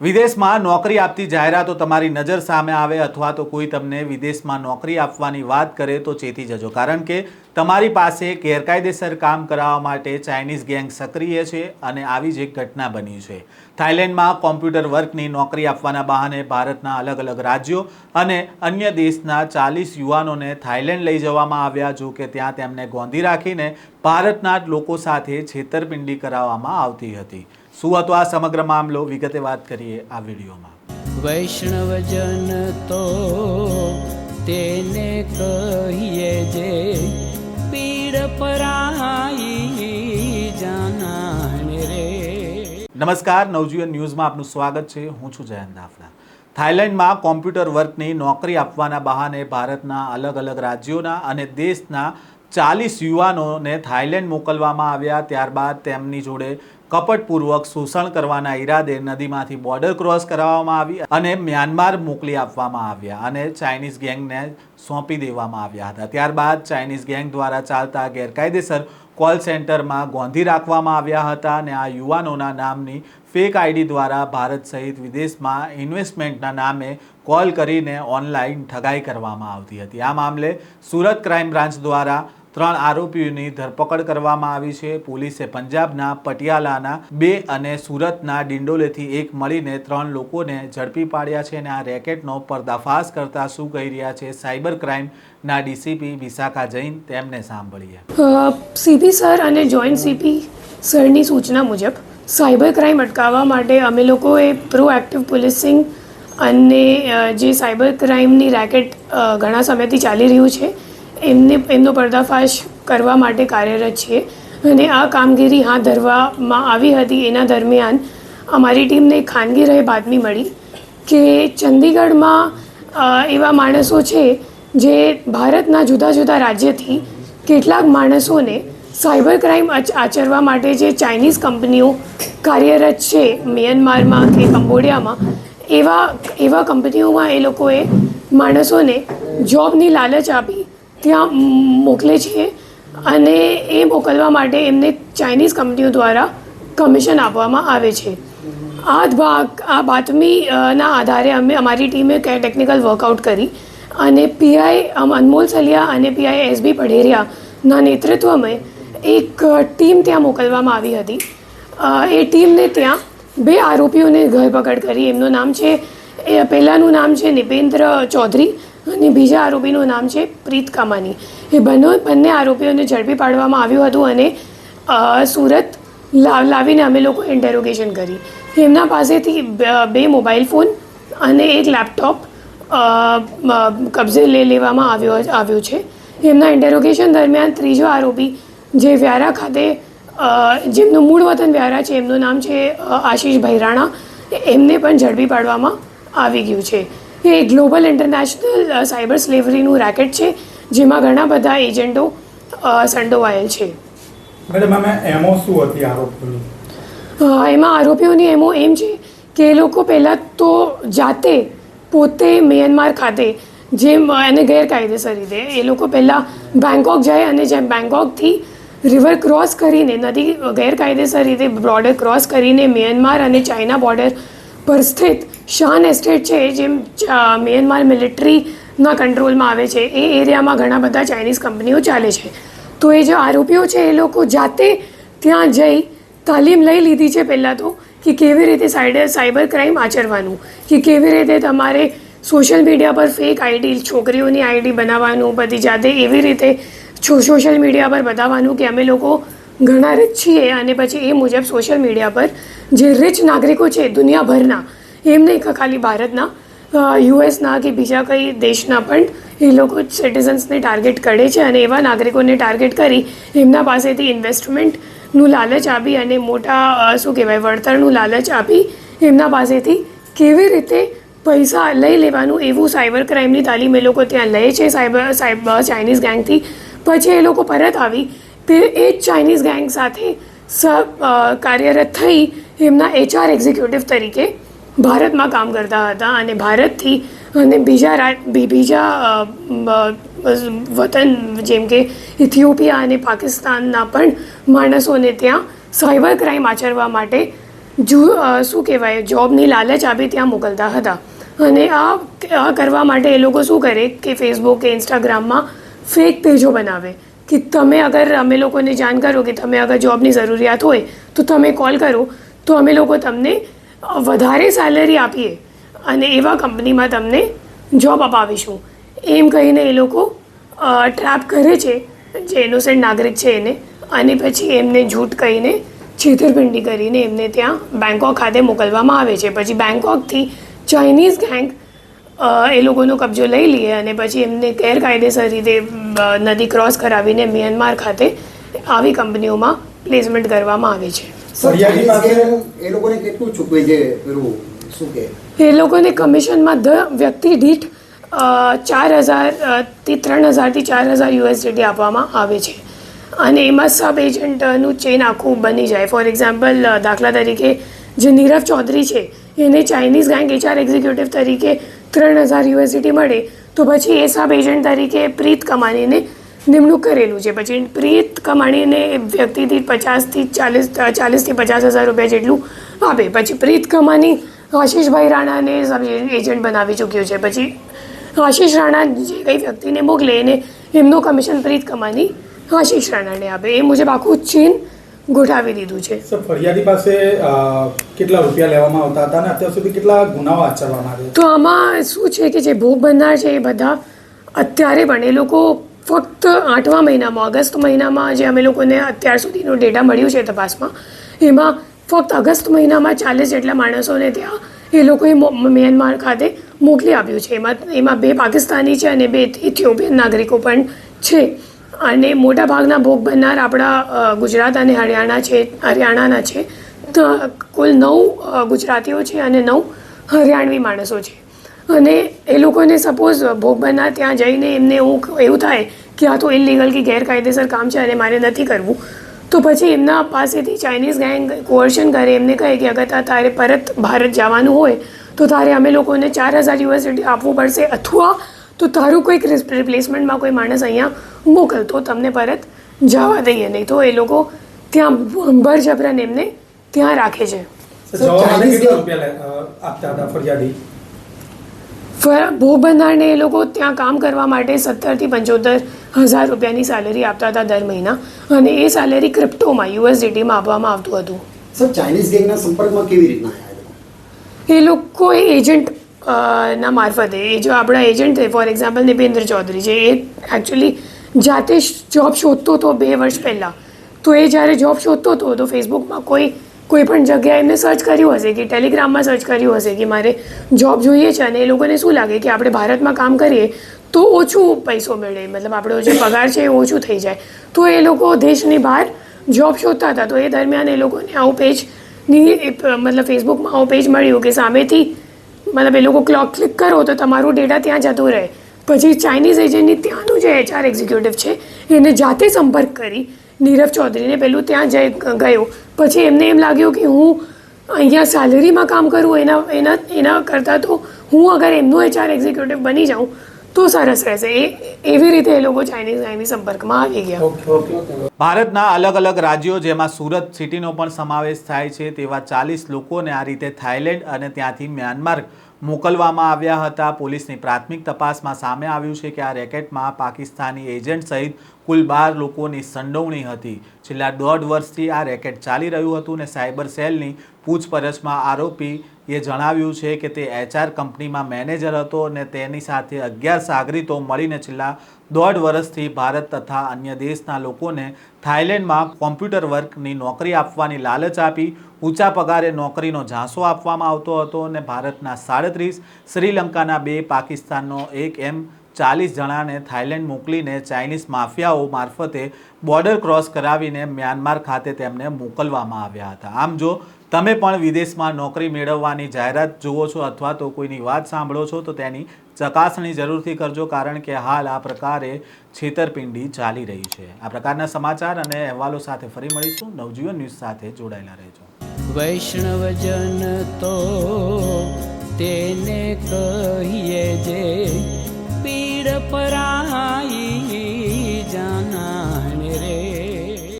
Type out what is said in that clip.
વિદેશમાં નોકરી આપતી જાહેરાતો તમારી નજર સામે આવે અથવા તો કોઈ તમને વિદેશમાં નોકરી આપવાની વાત કરે તો ચેતી જજો. કારણ કે તમારી પાસે ગેરકાયદેસર કામ કરાવવા માટે ચાઇનીઝ ગેંગ સક્રિય છે અને આવી જ એક ઘટના બની છે. થાઇલેન્ડમાં કોમ્પ્યુટર વર્કની નોકરી આપવાના બહાને ભારતના અલગ અલગ રાજ્યો અને અન્ય દેશના ચાલીસ યુવાનોને થાઇલેન્ડ લઈ જવામાં આવ્યા, જો કે ત્યાં તેમને ગોંધી રાખીને ભારતના લોકો સાથે છેતરપિંડી કરાવવામાં આવતી હતી. શું હતો આ સમગ્ર મામલો વિગતે વાત કરીએ આ વિડીયોમાં. વૈષ્ણવજન તો તેને કહીએ જે પીડ પરાઈ જાનાને રે. નમસ્કાર નવજીવન ન્યૂઝમાં આપનું સ્વાગત છે. હું છું જયંત દાફલા થાઇલેન્ડમાં કોમ્પ્યુટર વર્કની નોકરી આપવાના બહાને ભારતના અલગ અલગ રાજ્યોના અને દેશના ચાલીસ યુવાનોને થાઇલેન્ડ મોકલવામાં આવ્યા, ત્યારબાદ તેમની જોડે કપટપૂર્વક શોષણ કરવાના ઈરાદે નદીમાંથી બોર્ડર ક્રોસ કરાવવામાં આવી અને મ્યાનમાર મોકલી આપવામાં આવ્યા અને ચાઇનીઝ ગેંગને સોંપી દેવામાં આવ્યા હતા. ત્યારબાદ ચાઇનીઝ ગેંગ દ્વારા ચાલતા ગેરકાયદેસર કોલ સેન્ટરમાં ગોંધી રાખવામાં આવ્યા હતા અને આ યુવાનોના નામની ફેક આઈડી દ્વારા ભારત સહિત વિદેશમાં ઇન્વેસ્ટમેન્ટના નામે કોલ કરીને ઓનલાઈન ઠગાઈ કરવામાં આવતી હતી. આ મામલે સુરત ક્રાઇમ બ્રાન્ચ દ્વારા ત્રણ આરોપીઓની ધરપકડ કરવામાં આવી છે. પોલીસે પંજાબના પટિયાલાના બે અને સુરતના ડિંડોલેથી એક મળીને ત્રણ લોકોને ઝડપી પાડ્યા છે અને આ રેકેટનો પર્દાફાશ કરતા શું કહી રહ્યા છે સાયબર ક્રાઇમના ડીસીપી વિશાખા જૈન તેમને સાંભળીએ. સીપી સર અને જોઈન્ટ સીપી સરની સૂચના મુજબ સાયબર ક્રાઇમ અટકાવવા માટે અમે લોકોએ પ્રોએક્ટિવ પોલીસિંગ અને જે સાયબર ક્રાઇમની રેકેટ ઘણા સમયથી ચાલી રહ્યું છે એમને એમનો પર્દાફાશ કરવા માટે કાર્યરત છીએ અને આ કામગીરી હાથ ધરવામાં આવી હતી. એના દરમિયાન અમારી ટીમને ખાનગી રહે બાતમી મળી કે ચંદીગઢમાં એવા માણસો છે જે ભારતના જુદા જુદા રાજ્યથી કેટલાક માણસોને સાયબર ક્રાઇમ આચરવા માટે જે ચાઇનીઝ કંપનીઓ કાર્યરત છે, મ્યાનમારમાં કે કંબોડિયામાં, એવા એવા કંપનીઓમાં એ લોકોએ માણસોને જોબની લાલચ આપી ત્યાં મોકલે છે અને એ મોકલવા માટે એમને ચાઇનીઝ કંપનીઓ દ્વારા કમિશન આપવામાં આવે છે. આ ભાગ, આ બાતમીના આધારે અમે અમારી ટીમે કે ટેકનિકલ વર્કઆઉટ કરી અને પીઆઈ અનમોલ સલિયા અને પીઆઈ એસબી પઢેરિયાના નેતૃત્વમાં એક ટીમ ત્યાં મોકલવામાં આવી હતી. એ ટીમને ત્યાં બે આરોપીઓને ધરપકડ કરી. એમનું નામ છે, એ પહેલાંનું નામ છે નિપેન્દ્ર ચૌધરી અને બીજા આરોપીનું નામ છે પ્રીત કામાની. એ બંને બંને આરોપીઓને ઝડપી પાડવામાં આવ્યું હતું અને સુરત લાવીને અમે લોકો ઇન્ટેરોગેશન કરી. એમના પાસેથી બે મોબાઈલ ફોન અને એક લેપટોપ કબજે લઈ લેવામાં આવ્યો આવ્યું છે. એમના ઇન્ટેરોગેશન દરમિયાન ત્રીજો આરોપી જે વ્યારા ખાતે જેમનું મૂળ વતન વ્યારા છે એમનું નામ છે અ, આશીષ ભૈરાણા એમને પણ ઝડપી પાડવામાં આવી ગયું છે. એ ગ્લોબલ ઇન્ટરનેશનલ સાયબર સ્લેવરીનું રેકેટ છે જેમાં ઘણા બધા એજન્ટો સંડોવાયેલ છે. મેડમ એમો શું હતી આરોપીની એમાં આરોપીઓની એમો એમ છે કે એ લોકો પહેલાં તો જાતે પોતે મ્યાનમાર ખાતે જેમ એને ગેરકાયદેસર રીતે એ લોકો પહેલાં બેંકોક જાય અને જેમ બેંકોકથી રિવર ક્રોસ કરીને નદી ગેરકાયદેસર રીતે બોર્ડર ક્રોસ કરીને મ્યાનમાર અને ચાઇના બોર્ડર પર સ્થિત શાન એસ્ટેટ છે ચા- મ્યાનમાર મિલિટરીના કંટ્રોલમાં આવે છે. એ એરિયામાં ઘણા બધા ચાઇનીઝ કંપનીઓ ચાલે છે. તો એ જે આરોપીઓ છે, એ લોકો જાતે ત્યાં જઈ તાલીમ લઈ લીધી છે પહેલાં તો, કે કેવી રીતે સાઈડર સાયબર ક્રાઇમ આચરવાનું, કે કેવી રીતે તમારે સોશિયલ મીડિયા પર ફેક આઈડી, છોકરીઓની આઈડી બનાવવાનું, બધી જાતે એવી રીતે સોશિયલ મીડિયા પર બતાવવાનું કે અમે લોકો ઘણા રીચ છીએ. અને પછી એ મુજબ સોશિયલ મીડિયા પર જે રીચ નાગરિકો છે દુનિયાભરના એમ નહીં કે ખાલી ભારતના યુએસના કે બીજા કઈ દેશના પણ એ લોકો સિટીઝન્સને ટાર્ગેટ કરે છે. અને એવા નાગરિકોને ટાર્ગેટ કરી એમના પાસેથી ઇન્વેસ્ટમેન્ટનું લાલચ આપી અને મોટા શું કહેવાય, વળતરનું લાલચ આપી એમના પાસેથી કેવી રીતે પૈસા લઈ લેવાનું એવું સાયબર ક્રાઇમની તાલીમ એ લોકો ત્યાં લે છે. સાયબર સાયબર ચાઇનીઝ ગેંગથી પછી એ લોકો પરત આવી તે એ જ ચાઇનીઝ ગેંગ સાથે કાર્યરત થઈ એમના એચઆર એક્ઝિક્યુટિવ તરીકે ભારતમાં કામ કરતા હતા અને ભારતથી અને બીજા બીજા વતન જેમ કે ઇથિયોપિયા અને પાકિસ્તાનના પણ માણસોને ત્યાં સાયબર ક્રાઇમ આચરવા માટે જુ શું કહેવાય જોબની લાલચ આપી ત્યાં મોકલતા હતા. અને આ કરવા માટે એ લોકો શું કરે કે ફેસબુક કે ઇન્સ્ટાગ્રામમાં ફેક પેજો બનાવે. કે તમે અગર અમે લોકોને જાણ કરો કે તમે અગર જોબની જરૂરિયાત હોય, તો તમે કોલ કરો, તો અમે લોકો તમને વધારે સેલરી આપીએ અને એવા કંપનીમાં તમને જોબ અપાવીશું. એમ કહીને એ લોકો ટ્રેપ કરે છે જે ઇનોસેન્ટ નાગરિક છે એને અને પછી એમને જૂઠ કહીને છેતરપિંડી કરીને એમને ત્યાં બેંકોક ખાતે મોકલવામાં આવે છે. પછી બેંકોકથી ચાઇનીઝ ગેંગ એ લોકોનો કબજો લઈ લઈએ અને પછી એમને ગેરકાયદેસર રીતે નદી ક્રોસ કરાવીને મ્યાનમાર ખાતે આવી કંપનીઓમાં પ્લેસમેન્ટ કરવામાં આવે છે. સર ફરિયાદી ચાઇનીઝ પાસે- ગેંગ એ લોકોને કેટલું ચૂકવે છે શું કે? એ લોકોને કમિશનમાં ધ વ્યક્તિ દીઠ ચાર હજારથી ત્રણ હજારથી ચાર હજાર યુએસડીટી આપવામાં આવે છે. અને એમાં સબ એજન્ટનું ચેન આખું બની જાય. ફોર એક્ઝામ્પલ દાખલા તરીકે જે નીરવ ચૌધરી છે એને ચાઇનીઝ ગેંગ એચઆર એક્ઝિક્યુટિવ તરીકે ત્રણ હજાર યુએસડીટી મળે, તો પછી એ સબ એજન્ટ તરીકે પ્રીત કમાનીને નિમણૂક કરેલું છે. પછી પ્રીત કમાણીને વ્યક્તિથી પચાસથી ચાલીસ, ચાલીસથી પચાસ હજાર રૂપિયા જેટલું આપે. પછી પ્રીત કમાની આશીષભાઈ રાણાને એજન્ટ બનાવી ચૂક્યો છે. પછી આશીષ રાણા જે કંઈ વ્યક્તિને મોકલે એને એમનું કમિશન પ્રીત કમાની આશીષ રાણાને આપે. એ મુજબ આખું ચેન ગોઠાવી દીધું છે. સર ફરિયાદી પાસે કેટલા રૂપિયા લેવામાં આવતા હતા અને અત્યાર સુધી કેટલા ગુનાઓ આચરવામાં આવ્યા તો આમાં શું છે કે જે ભોગ બનનાર છે એ બધા અત્યારે પણ એ લોકો ફક્ત આઠમા મહિનામાં ઓગસ્ટ મહિનામાં જે અમે લોકોને અત્યાર સુધીનું ડેટા મળ્યું છે તપાસમાં એમાં ફક્ત ઓગસ્ટ મહિનામાં ચાલીસ જેટલા માણસોને ત્યાં એ લોકોએ મો- મ્યાનમાર ખાતે મોકલી આપ્યું છે. એમાં એમાં બે પાકિસ્તાની છે અને બે ઇથિયોપિયન નાગરિકો પણ છે. અને મોટા ભાગના ભોગ બનનાર આપણા ગુજરાત અને હરિયાણા છે, હરિયાણાના છે. તો કુલ નવ ગુજરાતીઓ છે અને નવ હરિયાણવી માણસો છે. અને એ લોકોને સપોઝ ભોગ બનનાર ત્યાં જઈને એમને એવું એવું થાય કે આ તો ઇલીગલ કે ગેરકાયદેસર કામ છે અને મારે નથી કરવું. તો પછી એમના પાસેથી ચાઇનીઝ ગેંગ કોર્શન કરે, એમને કહે કે અગર તારે પરત ભારત જવાનું હોય, તો તારે અમે લોકોને ચાર હજાર યુએસડી આપવું પડશે અથવા તો તારું કોઈક રિપ્લેસમેન્ટમાં કોઈ માણસ અહીંયા મોકલ તો તમને પરત જવા દઈએ. નહીં તો એ લોકો ત્યાં બરજબરન એમને ત્યાં રાખે છે. બનનારને એ લોકો ત્યાં કામ કરવા માટે સત્તરથી પંચોતેર હજાર રૂપિયાની સેલરી આપતા હતા દર મહિના. અને એ સેલરી ક્રિપ્ટોમાં યુએસડીટીમાં આપવામાં આવતું હતું. સર ચાઇનીઝ ગેંગના સંપર્કમાં કેવી રીતના એ લોકો? એ લોકો એ એજન્ટ ના મારફતે. એ જો આપણા એજન્ટ છે ફોર એક્ઝામ્પલ નિપેન્દ્ર ચૌધરી છે એ એકચ્યુઅલી જાતે જોબ શોધતો હતો બે વર્ષ પહેલાં. તો એ જ્યારે જોબ શોધતો હતો, તો ફેસબુકમાં કોઈ કોઈ પણ જગ્યાએ એમને સર્ચ કર્યું હશે કે ટેલિગ્રામમાં સર્ચ કર્યું હશે કે મારે જોબ જોઈએ છે અને એ લોકોને શું લાગે કે આપણે ભારતમાં કામ કરીએ, તો ઓછું પૈસો મળે. મતલબ આપણો જે પગાર છે એ ઓછું થઈ જાય. તો એ લોકો દેશની બહાર જોબ શોધતા હતા. તો એ દરમિયાન એ લોકોને આવું પેજની મતલબ ફેસબુકમાં આવું પેજ મળ્યું કે સામેથી મતલબ એ લોકો ક્લોક ક્લિક કરો તો તમારું ડેટા ત્યાં જતું રહે. પછી ચાઇનીઝ એજન્ટની ત્યાંનું જે એચઆર એક્ઝિક્યુટિવ છે, એને જાતે સંપર્ક કરી નીરવ ચૌધરીને પેલું ત્યાં જઈ ગયો. પછી એમને એમ લાગ્યું કે હું અહીંયા સેલરીમાં કામ કરું, એના એના એના કરતાં તો હું અગર એમનો એચઆર એક્ઝિક્યુટિવ બની જાઉં તો સરસ રહેશે. એ એવી રીતે એ લોકો ચાઇનીઝ ગાયની સંપર્કમાં આવી ગયા. ઓકે ઓકે ભારતના અલગ અલગ રાજ્યો જેમાં સુરત સિટીનો પણ સમાવેશ થાય છે તેવા ચાલીસ લોકોને આ રીતે થાઇલેન્ડ અને ત્યાંથી મ્યાનમાર મોકલવામાં આવ્યા હતા. પોલીસની પ્રાથમિક તપાસમાં સામે આવ્યું છે કે આ રેકેટમાં પાકિસ્તાની એજન્ટ સહિત કુલ બાર લોકોની સંડોવણી હતી. છેલ્લા દોઢ વર્ષથી આ રેકેટ ચાલી રહ્યું હતું અને સાયબર સેલની પૂછપરછમાં આરોપી એ જણાવ્યું છે કે તે એચઆર કંપનીમાં મેનેજર હતો અને તેની સાથે અગિયાર સાગરીતો મળીને છેલ્લા દોઢ વર્ષથી ભારત તથા અન્ય દેશના લોકોને થાઇલેન્ડમાં કોમ્પ્યુટર વર્કની નોકરી આપવાની લાલચ આપી, ઊંચા પગારે નોકરીનો ઝાંસો આપવામાં આવતો હતો અને ભારતના સાડત્રીસ, શ્રીલંકાના બે, પાકિસ્તાનનો એક એમ ચાલીસ જણાને થાઇલેન્ડ મોકલીને ચાઇનીઝ માફિયાઓ મારફતે બોર્ડર ક્રોસ કરાવીને મ્યાનમાર ખાતે તેમને મોકલવામાં આવ્યા હતા. આમ જો તમે પણ વિદેશમાં નોકરી મેળવવાની જાહેરાત જુઓ છો અથવા તો કોઈની વાત સાંભળો છો, તો તેની ચકાસણી જરૂરથી કરજો, કારણ કે હાલ આ પ્રકારે છેતરપિંડી ચાલી રહી છે. આ પ્રકારના સમાચાર અને અહેવાલો સાથે ફરી મળીશું. નવજીવન ન્યૂઝ સાથે જોડાયેલા રહેજો. વૈષ્ણવજન તો તેને કહીએ જે પીડ પરાઈ